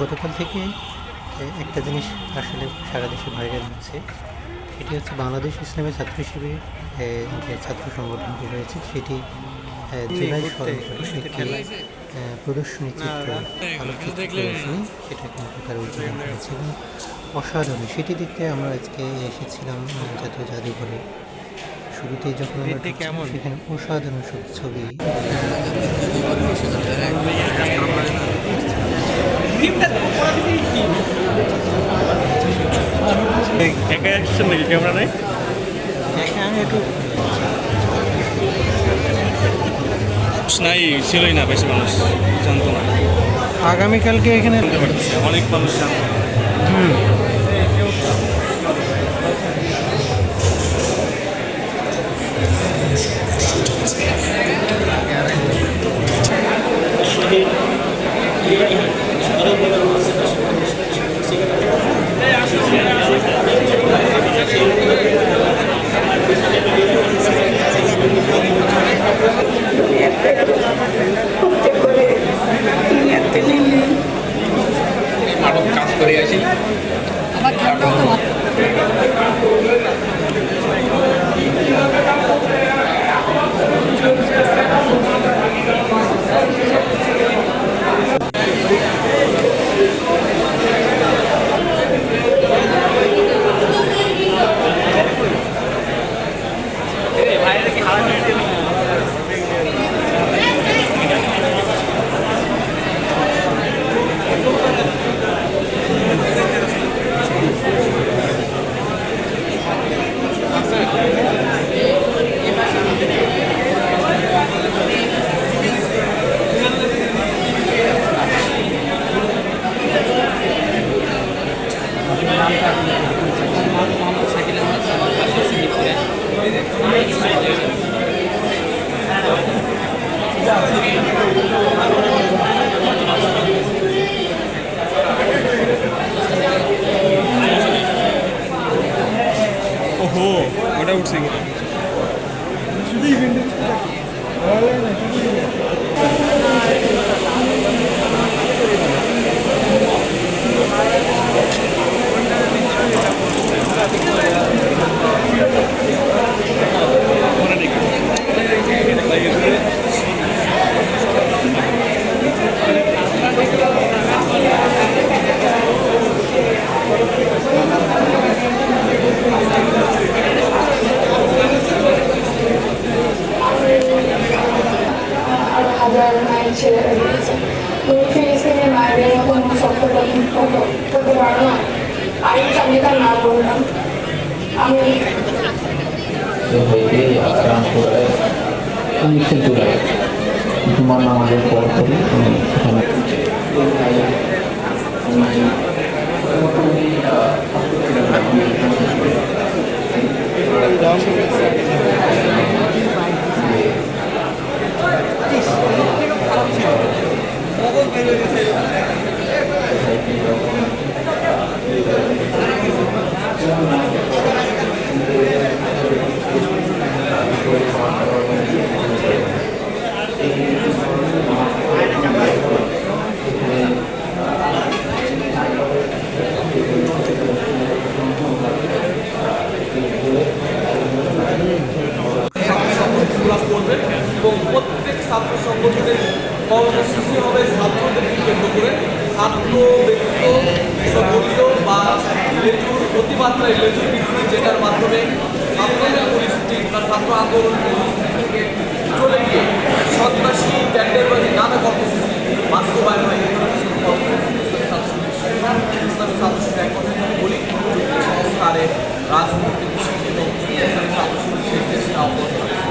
গতকাল থেকে একটা জিনিস আসলে সারা দেশে ভাইরাল হচ্ছে। সেটি হচ্ছে বাংলাদেশ ইসলামের ছাত্র শিবির এ, যে ছাত্র সংগঠনটি রয়েছে সেটি জেলায় একটি প্রদর্শনী চিত্র আলোকচিত্র সেটা কিন্তু তারা উদ্বোধন করেছে এবং অসাধারণ। সেটি দেখতে আমরা আজকে এসেছিলাম জাতীয় জাদুঘরে। শুরুতেই যখন আমরা সেখানে অসাধারণ সব ছবি। একা আসছেন নাকি ক্যামেরা নেই নাই ছিলই না বেশি মানুষ জানতো না। আগামীকালকে এখানে অনেক মানুষ জানতো না। করে আসি। ওহো ওটা উঠছে কি আর আমি তার না বললাম আমি উনিশশো জুলাই জুমার নামাজের পর করে উনি সেখানে ব্যক্তিত্ব দলীয় বা লেজুর অতিমাত্রায় লেজুর বৃদ্ধি যেটার মাধ্যমে ছাত্রদের পরিস্থিতি বা ছাত্র আন্দোলন থেকে চলে গিয়ে নানা কর্মসূচি বাস্তবায়ন হয় ছাত্র বলি সংস্কারের রাজনীতির বিষয় এবং ইসলামী ছাত্র সংঘ সেই চেষ্টা অব্যাহত আছে।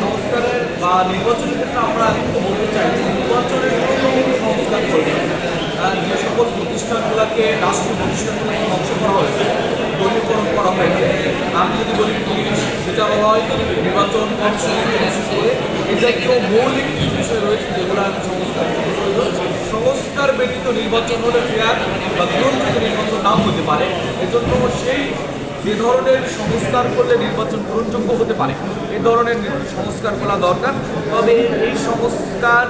সংস্কারের বা নির্বাচনের ক্ষেত্রে আমরা কিন্তু বলতে চাই যে নির্বাচনের কোনো সংস্কার করবে না। আহ, যে সকল প্রতিষ্ঠানগুলোকে রাষ্ট্রীয় প্রতিষ্ঠানগুলোকে ধ্বংস করা হয়েছে দলীয়করণ করা হয়েছে আমি যদি বলি পুলিশ বিচারালয় নির্বাচন কমিশন থেকে শুরু করে এই জাতীয় মৌলিক বিষয় রয়েছে, যেগুলো সংস্কার সংস্কার ব্যতীত নির্বাচন হলে ফেয়ার বা গ্রহণযোগ্য নির্বাচন নাও হতে পারে। এজন্য সেই যে ধরনের সংস্কার করলে নির্বাচন গ্রহণযোগ্য হতে পারে, এ ধরনের সংস্কার করা দরকার। তবে এই সংস্কার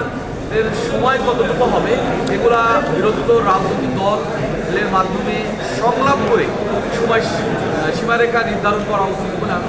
এর সময় কতটুকু হবে, এগুলা বিরোধী রাজনৈতিক দলের মাধ্যমে সংলাপ করে সময় সীমারেখা নির্ধারণ করা উচিত বলে আমি